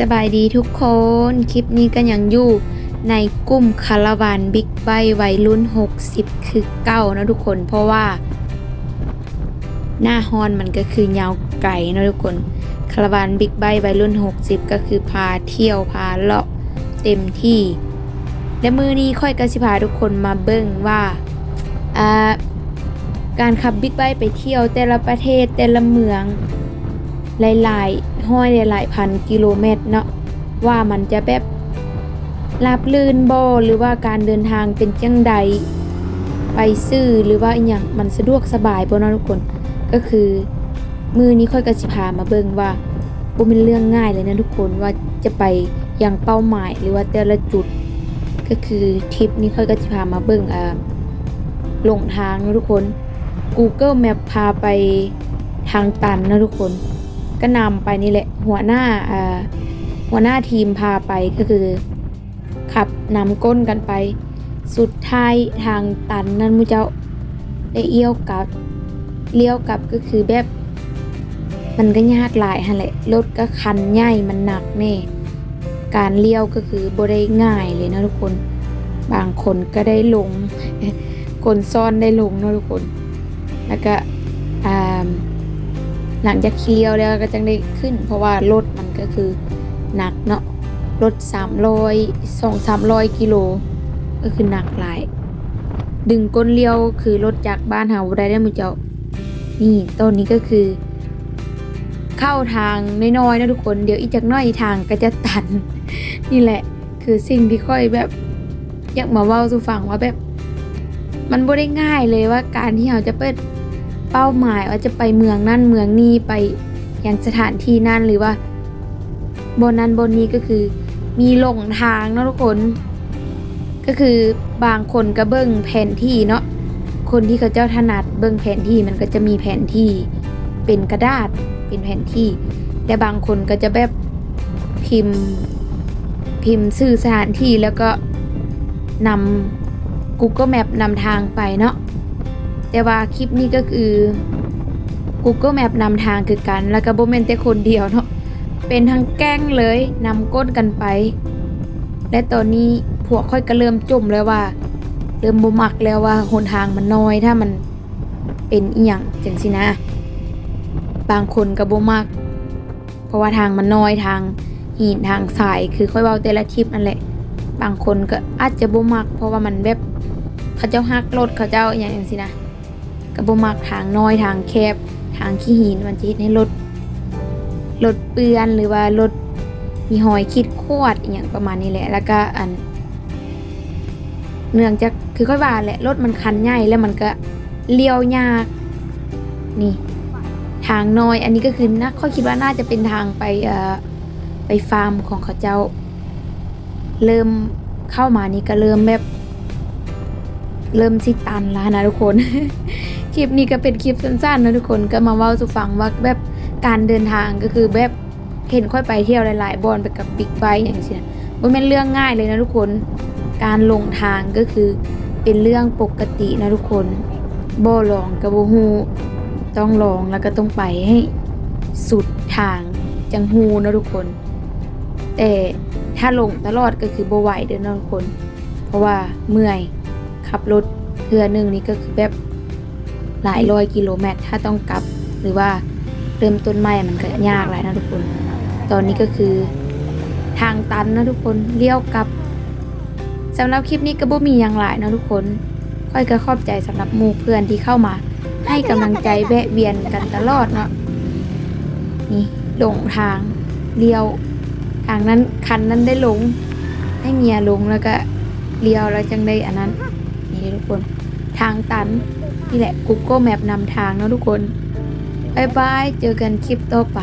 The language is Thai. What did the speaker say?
สบายดีทุกคน คลิปนี้ก็ยังอยู่ในกลุ่มคาราวานบิ๊กไบวัยรุ่น 60 คือเก้านะทุกคนเพราะว่า หน้าฮอนมันก็คือยาวไกลนะทุกคนคาราวานบิ๊กไบวัยรุ่น 60 ก็คือพาเที่ยวพาเลาะเต็มที่ และมือนี้ค่อยกระสิพาทุกคนมาเบิ่งว่าการขับบิ๊กไบไปเที่ยวแต่ละประเทศแต่ละเมืองหลายๆ ห้อยหลายพันกิโลเมตรเนาะว่ามันจะแบบราบลื่นบ่หรือว่าการเดินทางเป็นจังใดไปซื้อหรือว่าอหย่างมันสะดวกสบายบ่เนาะทุกคนก็คือมือนี้ค่อยก็สิพามาเบิ่งว่าบ่เป็นเรื่องง่ายเลยนะทุกคนว่าจะไปยังเป้าหมายหรือว่าแต่ละจุด ก็คือทริปนี้ค่อยก็สิพามาเบิ่งอ่าหลงทางนะทุกคน Google Map พาไปทางตันนะทุกคน ก็นำไปนี่แหละหัวหน้าหัวหน้าทีมพาไปก็คือ ขับนำก้นกันไป สุดท้ายทางตันนั่นมูเจ้าได้เอี้ยวกลับเลี้ยวกลับก็คือแบบ มันก็ยากหลายฮะแหละรถก็คันใหญ่มันหนักแน่การเลี้ยวก็คือบ่ได้ง่ายเลยนะทุกคน บางคนก็ได้ลง คนซ่อนได้ลงนะทุกคน แล้วก็อ่า หลังจากเคี้ยวแล้วก็จังได้ขึ้น เพราะว่ารถมันก็คือหนักเนาะรถสามร้อยสองสามร้อยกิโลก็คือหนักหลาย ดึงก้นเลี้ยวคือรถจากบ้านเฮาบ่ได้ได้มือเจ้า นี่ต้นนี้ก็คือ เข้าทางน้อยๆนะทุกคนเดี๋ยวอีกจากน้อยทางก็จะตัน นี่แหละ คือสิ่งที่ค่อยแบบอยากมาเว้าสู่ฟังว่าแบบ มันบ่ได้ง่ายเลยว่าการที่เราจะเปิด เป้าหมายว่าจะไปเมืองนั่นเมืองนี้ไปยังสถานที่นั่นหรือว่าบนนั้นบนนี้ก็คือ มีหลงทางเนาะทุกคน ก็คือบางคนก็เบิ้งแผนที่เนาะคนที่เขาเจ้าถนัดเบิ้งแผนที่มันก็จะมีแผนที่เป็นกระดาษเป็นแผนที่ แต่บางคนก็จะแบบพิมพ์พิมพ์ชื่อสถานที่แล้วก็นำ Google Map นำทางไปเนาะ แต่ว่าคลิปนี้ก็คือ Google Map นำทางคือกัน แล้วก็บ่แม่นแต่คนเดียวเนาะเป็นทั้งแก๊งเลยนำก้นกันไป และตอนนี้พวกค่อยก็เริ่มจมแล้วว่า เริ่มบ่มักแล้วว่าหนทางมันน้อยถ้ามันเป็นอีหยังจังสินะ บางคนก็บ่มัก เพราะว่าทางมันน้อยทางหินทางสายคือค่อยเว้าแต่ละทริปนั่นแหละ บางคนก็อาจจะบ่มัก เพราะว่ามันแบบเขาเจ้าฮักรถเขาเจ้าอย่างจังสินะ ก็บ่มักทางน้อยทางแคบทางขี้หินมันจะเฮ็ดให้รถรถเปื้อนหรือว่ารถมีหอยคิดขวดอหย่างประมาณนี้แหละ แล้วก็อัน เนื่องจากคือค่อยว่าแหละรถมันคันใหญ่แล้วมันก็เลี้ยวยากนี่ ทางน้อย อันนี้ก็คือน่าค่อยคิดว่าน่าจะเป็นทางไปเอ่อไปฟาร์มของเขาเจ้า เริ่มเข้ามานี่ก็เริ่มแบบ เริ่มสิตันแล้วนะทุกคน คลิปนี้ก็เป็นคลิปสั้นๆนะทุกคนก็มาเว้าสู่ฟังว่าแบบการเดินทางก็คือแบบเห็นค่อยไปเที่ยวหลายๆบอนไปกับบิ๊กไบค์อย่างเช่นมันเป็นเรื่องง่ายเลยนะทุกคน การลงทางก็คือเป็นเรื่องปกตินะทุกคนบ่ลองกับบ่ฮูต้องลองแล้วก็ต้องไปให้สุดทางจังฮูนะทุกคน แต่ถ้าลงตลอดก็คือบ่ไหวเด้อนะทุกคน เพราะว่าเมื่อยขับรถเทือหนึ่งนี่ก็คือแบบ หลายร้อยกิโลเมตร ถ้าต้องกลับหรือว่าเริ่มต้นใหม่มันก็ยากหลายนะทุกคน ตอนนี้ก็คือทางตันนะทุกคนเลี้ยวกลับสำหรับคลิปนี้ก็บ่มีอย่างหลายนะทุกคน ค่อยก็ขอบใจสำหรับหมู่เพื่อนที่เข้ามา ให้กำลังใจแวะเวียนกันตลอดเนาะนี่หลงทางเลี้ยว ทางนั้นคันนั้นได้ลง ให้เมียลงแล้วก็เลี้ยวแล้วจังได้อันนั้น นี่ทุกคน ทางตัน นี่แหละ Google Map นำทางเนาะทุกคนบายบาย เจอกันคลิปต่อไป